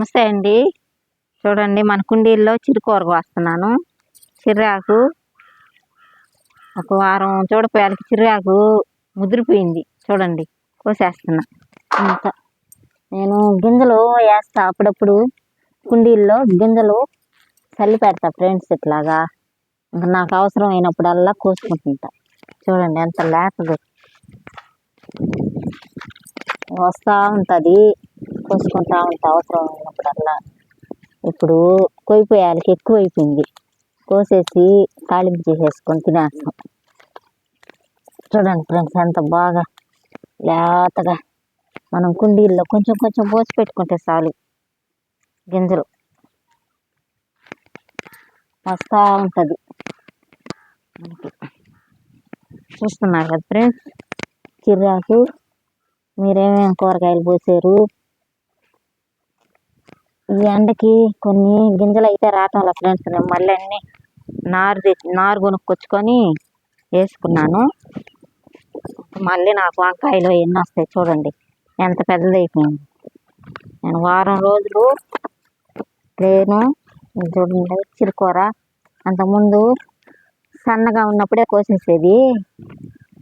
నమస్తే అండి. చూడండి మన కుండీల్లో చిరుకూర కోస్తున్నాను. చిర్రాకు ఒక వారం చూడపోయాలకి చిర్రాకు ముదిరిపోయింది. చూడండి కోసేస్తున్నా. ఇంకా నేను గింజలు వేస్తా. అప్పుడప్పుడు కుండీల్లో గింజలు చల్లి పెడతా ఫ్రెండ్స్ ఇట్లాగా. ఇంకా నాకు అవసరం అయినప్పుడల్లా కోసుకుంటుంటా. చూడండి ఎంత లేతది. వస్తూ ఉంటుంది. కోసుకుంటా ఉంటా అవసరం అయినప్పుడల్లా. ఇప్పుడు కొయ్యిపోయాలకి ఎక్కువ అయిపోయింది కోసేసి తాలింపు చేసేసుకొని తినేస్తాం. చూడండి ఫ్రెండ్స్ ఎంత బాగా లేతగా మనం కుండీల్లో కొంచెం కొంచెం పోసి పెట్టుకుంటే చాలు గింజలు. వస్తూ ఉంటుంది. మనకి చూస్తున్నారు కదా ఫ్రెండ్స్? చిరాకు. మీరేమేమి కూరగాయలు పోసారు ఈ ఎండకి కొన్ని గింజలు అయితే రావటం లేదు ఫ్రెండ్స్ నేను మళ్ళీ అన్ని నారు తెచ్చి నారు కొనుక్కొచ్చుకొని వేసుకున్నాను. మళ్ళీ నాకు వంకాయలు ఎన్ని వస్తాయి చూడండి. ఎంత పెద్దది అయిపోయింది. నేను వారం రోజులు నేను చూడండి చిరుకూర అంతకుముందు సన్నగా ఉన్నప్పుడే కోసేసేది.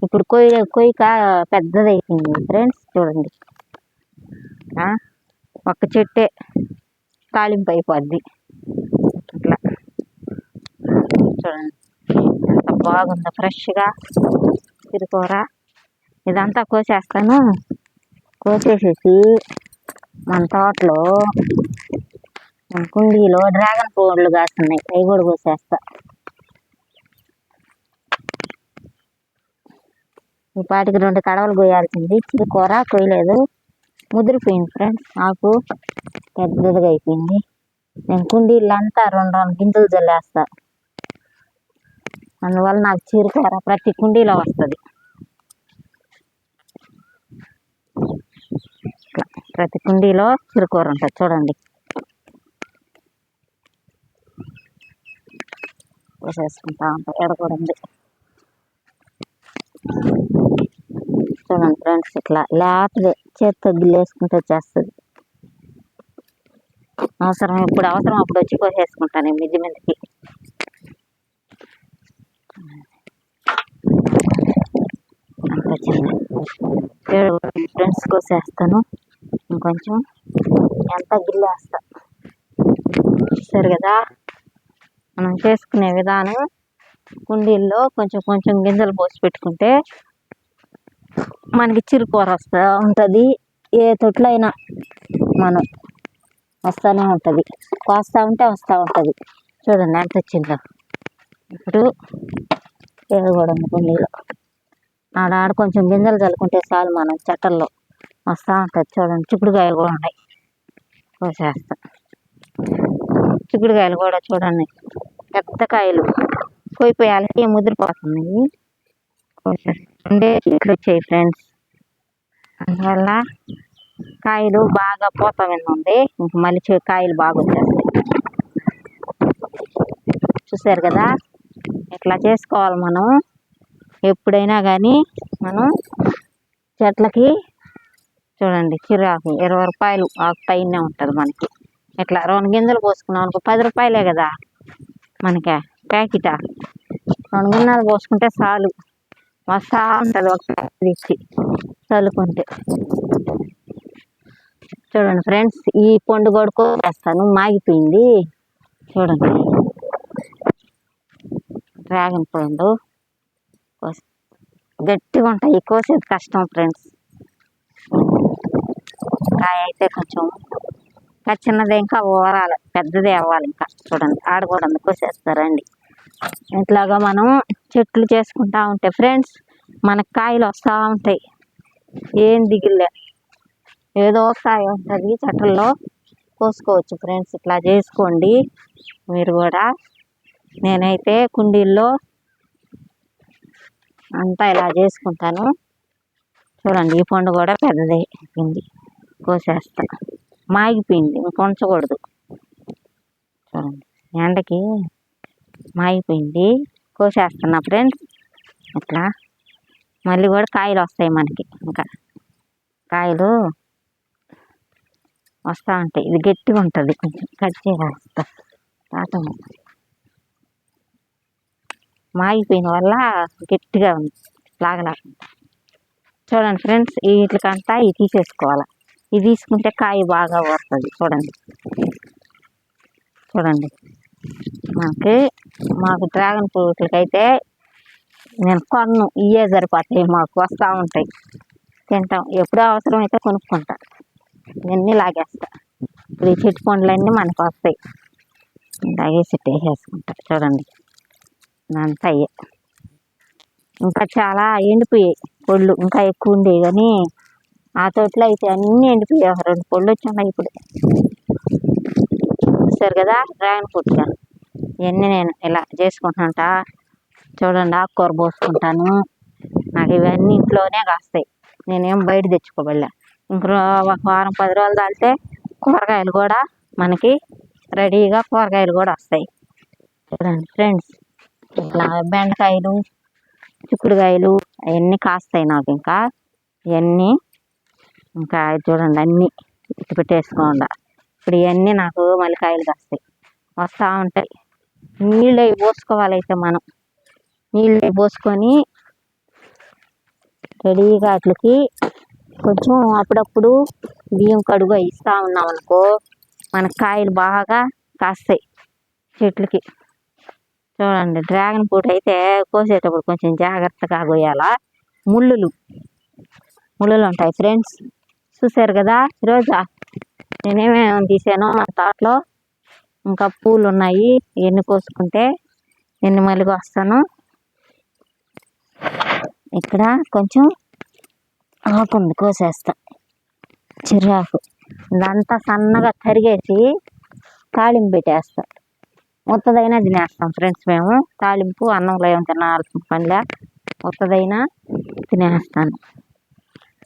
ఇప్పుడు కొయ్య కొయ్యక పెద్దది అయిపోయింది ఫ్రెండ్స్ చూడండి ఒక చెట్టే. తాలింపు అయిపోద్ది. అట్లా. చూడండి. ఎంత బాగుందో. ఫ్రెష్గా చిరుకూర ఇదంతా కోసేస్తాను. కోసేసేసి మన తోటలో మన కుండీలో డ్రాగన్ ఫ్రూట్లు కాస్తున్నాయి. అవి కూడా కోసేస్తా. ఈ పాటికి రెండు కడవలు కోయాల్సింది. చిరుకూర కొయ్యలేదు ముదిరిపోయింది ఫ్రెండ్స్ ఆకు పెద్దదిగా అయిపోయింది. నేను కుండీలు అంతా రెండు రెండు గింజలు జల్లేస్తా. అందువల్ల నాకు చీరకూర ప్రతి కుండీలో వస్తుంది. ప్రతి కుండీలో చిరుకూర ఉంటుంది. చూడండి. పోసేసుకుంటా ఉంటా. ఎడ కూడా ఉంది. చూడండి ఫ్రెండ్స్ ఇట్లా. లేతగా చేత్తో గిల్లేసుకుంటే వచ్చేస్తుంది అవసరం ఇప్పుడు అవసరం అప్పుడు వచ్చి కోసేసుకుంటాను మిద్ది మిద్దికి ఫ్రెండ్స్ కోసేస్తాను. ఇంకొంచెం ఎంత గిల్లేస్తా. చూసారు కదా. మనం చేసుకునే విధానం కుండీల్లో కొంచెం కొంచెం గింజలు పోసి పెట్టుకుంటే మనకి చిరుకూర వస్తూ ఉంటుంది. ఏ తొట్లైనా మనం వస్తూనే ఉంటుంది. కోస్తూ ఉంటే వస్తూ ఉంటుంది. చూడండి ఎంత వచ్చిందో. ఇప్పుడు ఏడు కూడా ఉంది ఆడ ఆడాడ కొంచెం గింజలు చల్లుకుంటే చాలు మనం చెట్టల్లో వస్తూ ఉంటుంది. చూడండి చిక్కుడుకాయలు కూడా ఉన్నాయి. కోసేస్తా. చిక్కుడుకాయలు కూడా చూడండి. పెద్ద కాయలు. కోయిపోయాలకి ముదిరిపోతున్నాయి. కోసేస్తా. ఉండే చెట్లు వచ్చాయి ఫ్రెండ్స్ అందువల్ల కాయలు బాగా పూత ఉంది ఇంక మళ్ళీ కాయలు బాగా వచ్చేస్తాయి. చూసారు కదా? ఇట్లా చేసుకోవాలి మనం? ఎప్పుడైనా కానీ మనం చెట్లకి చూడండి చిరాకు. ఇరవై రూపాయలు ఆకు పైనే ఉంటుంది మనకి. ఇట్లా రెండు గింజలు పోసుకున్నాం అనుకో పది రూపాయలే కదా మనకి ప్యాకెటా. రెండు గిన్నెలు పోసుకుంటే చాలు. మస్తా ఉంటుంది ఒక తీసి చల్లుకుంటే. చూడండి ఫ్రెండ్స్ ఈ పండు కొడుకు వేస్తాను మాగిపోయింది. చూడండి. డ్రాగన్ పండు గట్టిగా ఉంటాయి కోసేది కష్టం ఫ్రెండ్స్. కాయ అయితే కొంచెం చిన్నది ఇంకా ఊరాలి పెద్దది అవ్వాలి ఇంకా. చూడండి ఆడ కూడా కోసేస్తారండి ఇట్లాగా మనం చెట్లు చేసుకుంటా ఉంటే ఫ్రెండ్స్ మనకు కాయలు వస్తూ ఉంటాయి. ఏం దిగులే ఏదో కాయ ఉంటుంది చెట్లలో. కోసుకోవచ్చు ఫ్రెండ్స్ ఇట్లా చేసుకోండి. మీరు కూడా. నేనైతే కుండీల్లో అంతా ఇలా చేసుకుంటాను. చూడండి ఈ పండు కూడా పెద్దదే అయిపోయింది కోసేస్తా. మాగిపోయింది ఇంకొంచకూడదు చూడండి ఎండకి మాగిపోయింది కోసేస్తున్నా ఫ్రెండ్స్. ఇట్లా మళ్ళీ కూడా కాయలు వస్తాయి మనకి. ఇంకా కాయలు వస్తూ ఉంటాయి. ఇది గట్టిగా ఉంటుంది. కొంచెం కట్ చేస్తా తాతం మాగిపోయిన వల్ల గట్టిగా ఉంది. లాగలేకుండా చూడండి ఫ్రెండ్స్ వీటికంతా ఇది తీసేసుకోవాలి. ఇది తీసుకుంటే కాయ బాగా వస్తుంది. చూడండి. చూడండి. మాకు మాకు డ్రాగన్ ఫ్రూట్లకైతే నేను కొన్ను ఇవే సరిపోతాయి మాకు వస్తూ ఉంటాయి. తింటాం. ఎప్పుడో అవసరం అయితే కొనుక్కుంటా. ఇవన్నీ లాగేస్తా. ఇప్పుడు ఈ చెట్టు పండ్లన్నీ మనకు వస్తాయి. లాగేసి వేసేసుకుంటా చూడండి. అంతా అయ్యే. ఇంకా చాలా ఎండిపోయాయి పొళ్ళు. ఇంకా ఎక్కువ ఉండేవి కానీ ఆ తోటలో అయితే అన్నీ ఎండిపోయాయి. రెండు పొళ్ళు వచ్చాయి ఇప్పుడు. చూసారు కదా డ్రాగన్ ఫ్రూట్ ఇవన్నీ నేను ఇలా చేసుకుంటానంట చూడండి ఆకుకూర పోసుకుంటాను. నాకు ఇవన్నీ ఇంట్లోనే కాస్తాయి. నేనేం బయట తెచ్చుకోబడలే. ఇంకో ఒక వారం పది రోజులు దాటితే కూరగాయలు కూడా మనకి రెడీగా కూరగాయలు కూడా వస్తాయి. చూడండి ఫ్రెండ్స్ ఇట్లా బెండకాయలు చిక్కుడుకాయలు అవన్నీ కాస్తాయి నాకు ఇంకా. ఇవన్నీ ఇంకా చూడండి అన్నీ ఇటు పెట్టేసుకోండా. ఇప్పుడు ఇవన్నీ నాకు మళ్ళీ కాయలు కాస్తాయి. వస్తూ ఉంటాయి. నీళ్ళు అవి పోసుకోవాలి అయితే మనం. నీళ్ళు అవి పోసుకొని రెడీగా వాటికి కొంచెం అప్పుడప్పుడు బియ్యం కడుగు ఇస్తూ ఉన్నాం అనుకో మన కాయలు బాగా కాస్తాయి చెట్లకి. చూడండి డ్రాగన్ ఫ్రూట్ అయితే కోసేటప్పుడు కొంచెం జాగ్రత్తగా కోయాలా. ముళ్ళులు. ముళ్ళులు ఉంటాయి ఫ్రెండ్స్. చూసారు కదా రోజా? నేనేమేమి తీసానో మా తోటలో. ఇంకా పూలు ఉన్నాయి ఎన్ని కోసుకుంటే ఎన్ని మళ్ళీ వస్తాను. ఇక్కడ కొంచెం ఆకు ఉంది కోసేస్తా. చిరాకు ఇదంతా సన్నగా తరిగేసి తాళింపు పెట్టేస్తా. ఉత్తదైనా తినేస్తాం ఫ్రెండ్స్ మేము. తాలింపు అన్నంలో ఏం తినాల్సిన పనిలే. ఉత్తదైనా తినేస్తాను.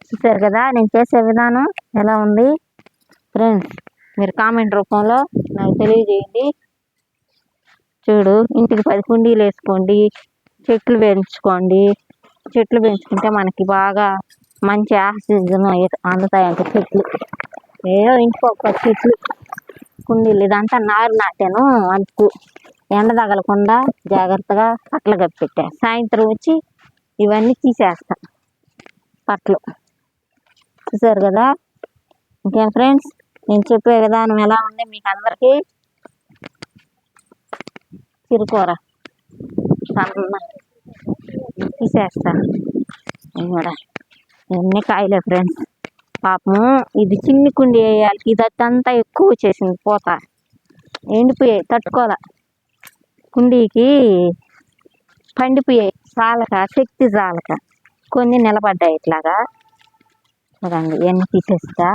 చూసారు కదా నేను చేసే విధానం ఎలా ఉంది? ఫ్రెండ్స్ మీరు కామెంట్ రూపంలో నాకు తెలియజేయండి. చూడు ఇంటికి పది కుండీలు వేసుకోండి చెట్లు పెంచుకోండి. చెట్లు పెంచుకుంటే మనకి బాగా మంచి ఆక్సిజన్ అందుతాయంట చెట్లు. ఏదో ఇంటికి చెట్లు కుండీలు ఇదంతా నారు నాటాను అందుకు ఎండ తగలకుండా జాగ్రత్తగా పట్ల కప్పెట్టా. సాయంత్రం వచ్చి ఇవన్నీ తీసేస్తా. పట్లు. చూసారు కదా? ఇంకేం ఫ్రెండ్స్ నేను చెప్పే విధానం ఎలా ఉంది మీకు అందరికీ? చిరుకూర తీసేస్తా. ఇవి కూడా. కాయలే ఫ్రెండ్స్. పాపము ఇది చిన్ని కుండి వేయాలి. ఇది అంతా ఎక్కువ వచ్చేసింది. పోత. ఎండిపోయాయి. తట్టుకోలే కుండీకి పండిపోయాయి. చాలక. శక్తి చాలక. కొన్ని నిలబడ్డాయి ఇట్లాగా. చూడండి ఇవన్నీ తీసేస్తా?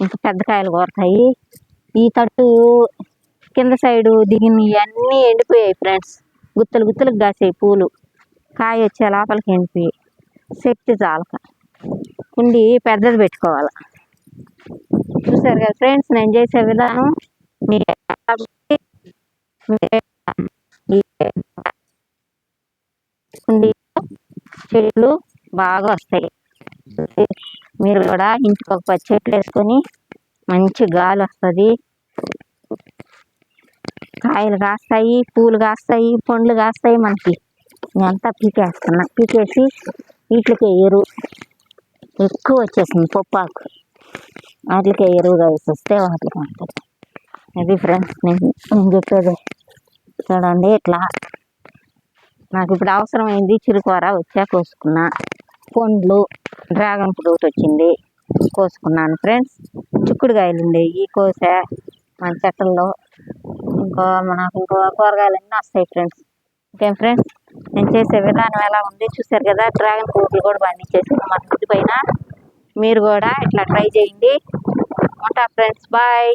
ఇంకా పెద్ద కాయలు కోరతాయి. ఈ తట్టు కింద సైడు దిగిన ఇవన్నీ ఎండిపోయాయి ఫ్రెండ్స్. గుత్తలు గుత్తలకు కాసాయి పూలు. కాయ వచ్చే లోపలికి ఎండిపోయాయి. శక్తి చాలక. కుండి పెద్దది పెట్టుకోవాలి. చూసారు కదా ఫ్రెండ్స్ నేను చేసే విధానం. మీ చెట్లు బాగా వస్తాయి. మీరు కూడా ఇంటికి ఒక పది చెట్లు వేసుకొని మంచి గాలి వస్తుంది. కాయలు కాస్తాయి పూలు కాస్తాయి పండ్లు కాస్తాయి మనకి. ఇదంతా పీకేస్తున్నా. పీకేసి వీటికి ఎరువు. ఎక్కువ వచ్చేసింది పొప్పాకు. వాటికి ఎరువుగా వేసేస్తే వాటికి ఉంటుంది అది ఫ్రెండ్స్ నేను నేను చెప్పేది. చూడండి ఇట్లా. నాకు ఇప్పుడు అవసరమైంది చిరుకూర వచ్చా కోసుకున్నా. పండ్లు డ్రాగన్ ఫ్రూట్ వచ్చింది. కోసుకున్నాను ఫ్రెండ్స్. చిక్కుడుకాయలు ఉండేవి కోసా మన చెట్టల్లో ఇంకో మనకు ఇంకో కూరగాయలన్నీ వస్తాయి ఫ్రెండ్స్. ఇంకేం ఫ్రెండ్స్? నేను చేసే విధానం ఎలా ఉంది? చూసారు కదా? డ్రాగన్ ఫ్రూట్లు కూడా పండించేసి మన ఇంటి పైన మీరు కూడా ఇట్లా ట్రై చేయండి. ఉంటా ఫ్రెండ్స్. బాయ్.